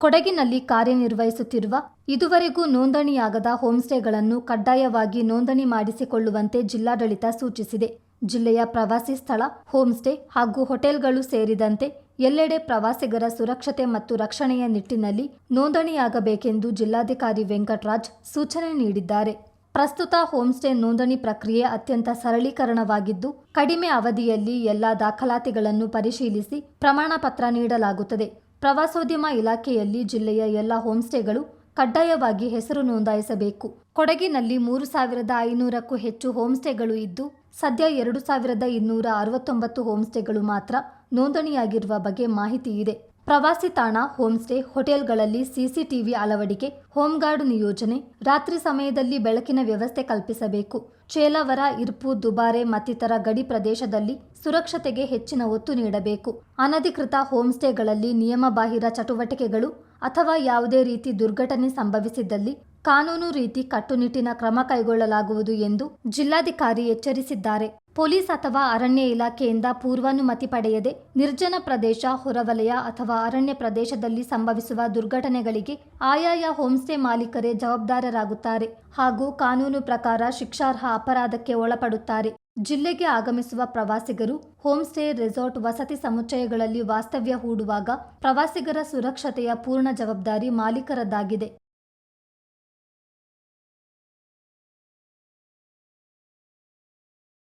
ಕೊಡಗಿನಲ್ಲಿ ಕಾರ್ಯನಿರ್ವಹಿಸುತ್ತಿರುವ ಇದುವರೆಗೂ ನೋಂದಣಿಯಾಗದ ಹೋಮ್ಸ್ಟೇಗಳನ್ನು ಕಡ್ಡಾಯವಾಗಿ ನೋಂದಣಿ ಮಾಡಿಸಿಕೊಳ್ಳುವಂತೆ ಜಿಲ್ಲಾಡಳಿತ ಸೂಚಿಸಿದೆ. ಜಿಲ್ಲೆಯ ಪ್ರವಾಸಿ ಸ್ಥಳ ಹೋಮ್ಸ್ಟೇ ಹಾಗೂ ಹೋಟೆಲ್ಗಳು ಸೇರಿದಂತೆ ಎಲ್ಲೆಡೆ ಪ್ರವಾಸಿಗರ ಸುರಕ್ಷತೆ ಮತ್ತು ರಕ್ಷಣೆಯ ನಿಟ್ಟಿನಲ್ಲಿ ನೋಂದಣಿಯಾಗಬೇಕೆಂದು ಜಿಲ್ಲಾಧಿಕಾರಿ ವೆಂಕಟರಾಜ್ ಸೂಚನೆ ನೀಡಿದ್ದಾರೆ. ಪ್ರಸ್ತುತ ಹೋಮ್ಸ್ಟೇ ನೋಂದಣಿ ಪ್ರಕ್ರಿಯೆ ಅತ್ಯಂತ ಸರಳೀಕರಣವಾಗಿದ್ದು, ಕಡಿಮೆ ಅವಧಿಯಲ್ಲಿ ಎಲ್ಲ ದಾಖಲಾತಿಗಳನ್ನು ಪರಿಶೀಲಿಸಿ ಪ್ರಮಾಣ ಪತ್ರ ನೀಡಲಾಗುತ್ತದೆ. ಪ್ರವಾಸೋದ್ಯಮ ಇಲಾಖೆಯಲ್ಲಿ ಜಿಲ್ಲೆಯ ಎಲ್ಲ ಹೋಮ್ಸ್ಟೇಗಳು ಕಡ್ಡಾಯವಾಗಿ ಹೆಸರು ನೋಂದಾಯಿಸಬೇಕು. ಕೊಡಗಿನಲ್ಲಿ ಮೂರು ಸಾವಿರದ ಐನೂರಕ್ಕೂ ಹೆಚ್ಚು ಹೋಮ್ಸ್ಟೇಗಳು ಇದ್ದು, ಸದ್ಯ ಎರಡು ಸಾವಿರದ ಇನ್ನೂರ ಅರವತ್ತೊಂಬತ್ತು ಹೋಮ್ಸ್ಟೇಗಳು ಮಾತ್ರ ನೋಂದಣಿಯಾಗಿರುವ ಬಗ್ಗೆ ಮಾಹಿತಿ ಇದೆ. ಪ್ರವಾಸಿ ತಾಣ, ಹೋಮ್ಸ್ಟೇ, ಹೋಟೆಲ್ಗಳಲ್ಲಿ ಸಿಸಿಟಿವಿ ಅಳವಡಿಕೆ, ಹೋಮ್ಗಾರ್ಡ್ ನಿಯೋಜನೆ, ರಾತ್ರಿ ಸಮಯದಲ್ಲಿ ಬೆಳಕಿನ ವ್ಯವಸ್ಥೆ ಕಲ್ಪಿಸಬೇಕು. ಚೇಲಾವರ, ಇರ್ಪು, ದುಬಾರೆ ಮತ್ತಿತರ ಗಡಿ ಪ್ರದೇಶದಲ್ಲಿ ಸುರಕ್ಷತೆಗೆ ಹೆಚ್ಚಿನ ಒತ್ತು ನೀಡಬೇಕು. ಅನಧಿಕೃತ ಹೋಮ್ಸ್ಟೇಗಳಲ್ಲಿ ನಿಯಮಬಾಹಿರ ಚಟುವಟಿಕೆಗಳು ಅಥವಾ ಯಾವುದೇ ರೀತಿ ದುರ್ಘಟನೆ ಸಂಭವಿಸಿದ್ದಲ್ಲಿ ಕಾನೂನು ರೀತಿ ಕಟ್ಟುನಿಟ್ಟಿನ ಕ್ರಮ ಕೈಗೊಳ್ಳಲಾಗುವುದು ಎಂದು ಜಿಲ್ಲಾಧಿಕಾರಿ ಎಚ್ಚರಿಸಿದ್ದಾರೆ. ಪೊಲೀಸ್ ಅಥವಾ ಅರಣ್ಯ ಇಲಾಖೆಯಿಂದ ಪೂರ್ವಾನುಮತಿ ಪಡೆಯದೆ ನಿರ್ಜನ ಪ್ರದೇಶ, ಹೊರವಲಯ ಅಥವಾ ಅರಣ್ಯ ಪ್ರದೇಶದಲ್ಲಿ ಸಂಭವಿಸುವ ದುರ್ಘಟನೆಗಳಿಗೆ ಆಯಾಯ ಹೋಂಸ್ಟೇ ಮಾಲೀಕರೇ ಜವಾಬ್ದಾರರಾಗುತ್ತಾರೆ ಹಾಗೂ ಕಾನೂನು ಪ್ರಕಾರ ಶಿಕ್ಷಾರ್ಹ ಅಪರಾಧಕ್ಕೆ ಒಳಪಡುತ್ತಾರೆ. ಜಿಲ್ಲೆಗೆ ಆಗಮಿಸುವ ಪ್ರವಾಸಿಗರು ಹೋಂಸ್ಟೇ ರೆಸಾರ್ಟ್ ವಸತಿ ಸಮುಚ್ಚಯಗಳಲ್ಲಿ ವಾಸ್ತವ್ಯ ಹೂಡುವಾಗ ಪ್ರವಾಸಿಗರ ಸುರಕ್ಷತೆಯ ಪೂರ್ಣ ಜವಾಬ್ದಾರಿ ಮಾಲೀಕರದ್ದಾಗಿದೆ.